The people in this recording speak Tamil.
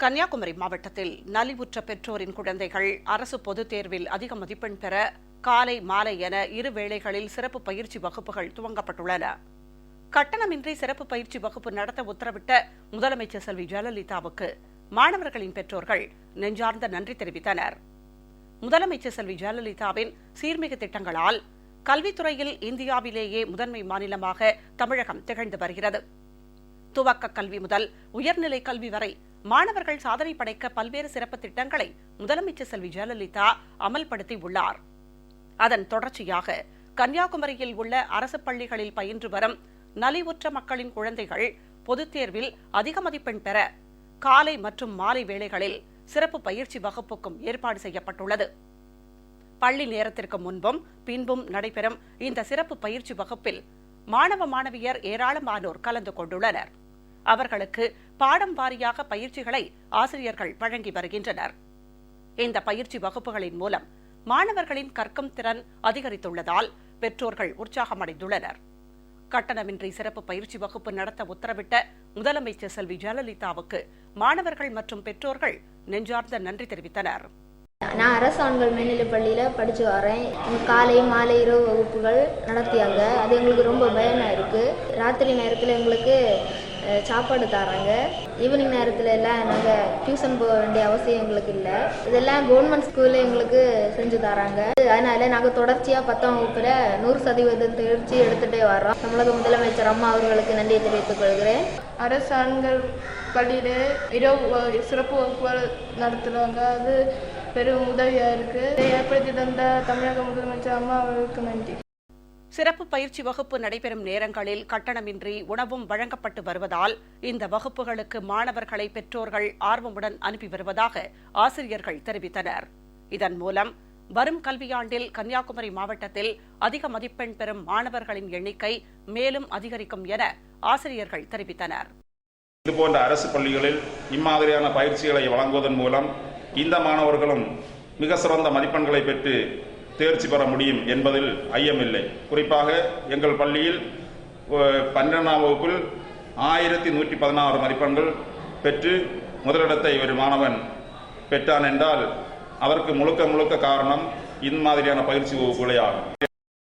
கன்னியாகுமரி மாவட்டத்தில் நலிவுற்ற பெற்றோரின் குழந்தைகள் அரசு பொதுத் தேர்வில் அதிக மதிப்பெண் பெற காலை மாலை என இரு வேளைகளில் சிறப்பு பயிற்சி வகுப்புகள் துவங்கப்பட்டுள்ளன. கட்டணமின்றி சிறப்பு பயிற்சி வகுப்பு நடத்த உத்தரவிட்ட முதலமைச்சர் செல்வி ஜெயலலிதாவுக்கு மாணவர்களின் பெற்றோர்கள் நெஞ்சார்ந்த நன்றி தெரிவித்தனர். முதலமைச்சர் செல்வி ஜெயலலிதாவின் சீர்மிகு திட்டங்களால் கல்வித்துறையில் இந்தியாவிலேயே முதன்மை மாநிலமாக தமிழகம் திகழ்ந்து வருகிறது. துவக்க கல்வி முதல் உயர்நிலை கல்வி வரை மாணவர்கள் சாதனை படைக்க பல்வேறு சிறப்பு திட்டங்களை முதலமைச்சர் செல்வி ஜெயலலிதா அமல்படுத்தி உள்ளார் அதன் தொடர்ச்சியாக கன்னியாகுமரியில் உள்ள அரசு பள்ளிகளில் பயின்று வரும் நலிவுற்ற மக்களின் குழந்தைகள் பொதுத் தேர்வில் அதிக மதிப்பெண் பெற காலை மற்றும் மாலை வேளைகளில் சிறப்பு பயிற்சி வகுப்புக்கும் ஏற்பாடு செய்யப்பட்டுள்ளது. பள்ளி நேரத்திற்கு முன்பும் பின்பும் நடைபெறும் இந்த சிறப்பு பயிற்சி வகுப்பில் மாணவ மாணவியர் ஏராளமானோர் கலந்து கொண்டுள்ளனர். அவர்களுக்கு பாடம் வாரியாக பயிற்சிகளை ஆசிரியர்கள் வழங்கி வருகின்றனர். இந்த பயிற்சி வகுப்புகளின் மூலம் மாணவர்களின் கற்கும் திறன் அதிகரித்துள்ளதால் பெற்றோர்கள் உற்சாகமடைந்துள்ளனர். கட்டணமின்றி சிறப்பு பயிற்சி வகுப்பு நடத்த உத்தரவிட்ட முதலமைச்சர் செல்வி ஜெயலலிதாவுக்கு மாணவர்கள் மற்றும் பெற்றோர்கள் நெஞ்சார்ந்த நன்றி தெரிவித்தனர். நான் அரசு ஆண்கள் மேல்நிலைப் பள்ளியில் படித்து வரேன். காலை மாலை இரவு வகுப்புகள் நடத்தியாங்க. அது எங்களுக்கு ரொம்ப பயமாக இருக்குது ராத்திரி நேரத்தில் எங்களுக்கு சாப்பாடு தராங்க. ஈவினிங் நேரத்தில் எல்லாம் நாங்கள் டியூஷன் போக வேண்டிய அவசியம் எங்களுக்கு இல்லை. இதெல்லாம் கவர்மெண்ட் ஸ்கூலில் எங்களுக்கு செஞ்சு தராங்க. அதனால நாங்கள் தொடர்ச்சியாக பத்தாம் வகுப்பில் நூறு சதவீதம் தேர்ச்சி எடுத்துகிட்டே வரோம் தமிழக முதலமைச்சர் அம்மா அவர்களுக்கு நன்றியை தெரிவித்துக் கொள்கிறேன். அரசு பள்ளியில் இரவு சிறப்பு வகுப்புகள் நடத்துகிறாங்க அது பெரும் உதவியாக இருக்குது ஏற்படுத்தி தந்த தமிழக முதலமைச்சர் அம்மா அவர்களுக்கு நன்றி. சிறப்பு பயிற்சி வகுப்பு நடைபெறும் நேரங்களில் கட்டணமின்றி உணவும் வழங்கப்பட்டு வருவதால் இந்த வகுப்புகளுக்கு மாணவர்களை பெற்றோர்கள் ஆர்வமுடன் அனுப்பி வருவதாக ஆசிரியர்கள் தெரிவித்தனர். இதன் மூலம் வரும் கல்வியாண்டில் கன்னியாகுமரி மாவட்டத்தில் அதிக மதிப்பெண் பெறும் மாணவர்களின் எண்ணிக்கை மேலும் அதிகரிக்கும் என ஆசிரியர்கள் தெரிவித்தனர். இதுபோன்ற அரசு பள்ளிகளில் இம்மாதிரியான பயிற்சிகளை வழங்குவதன் மூலம் இந்த மாணவர்களும் மிக சிறந்த மதிப்பெண்களை பெற்று தேர்ச்சி பெற முடியும் என்பதில் ஐயமில்லை. குறிப்பாக எங்கள் பள்ளியில் பன்னிரெண்டாம் வகுப்பில் ஆயிரத்தி நூற்றி பதினாறு மதிப்பெண்கள் பெற்று முதலிடத்தை ஒரு மாணவன் பெற்றான் என்றால் அதற்கு முழுக்க முழுக்க காரணம் இம்மாதிரியான பயிற்சி வகுப்புகளே ஆகும்.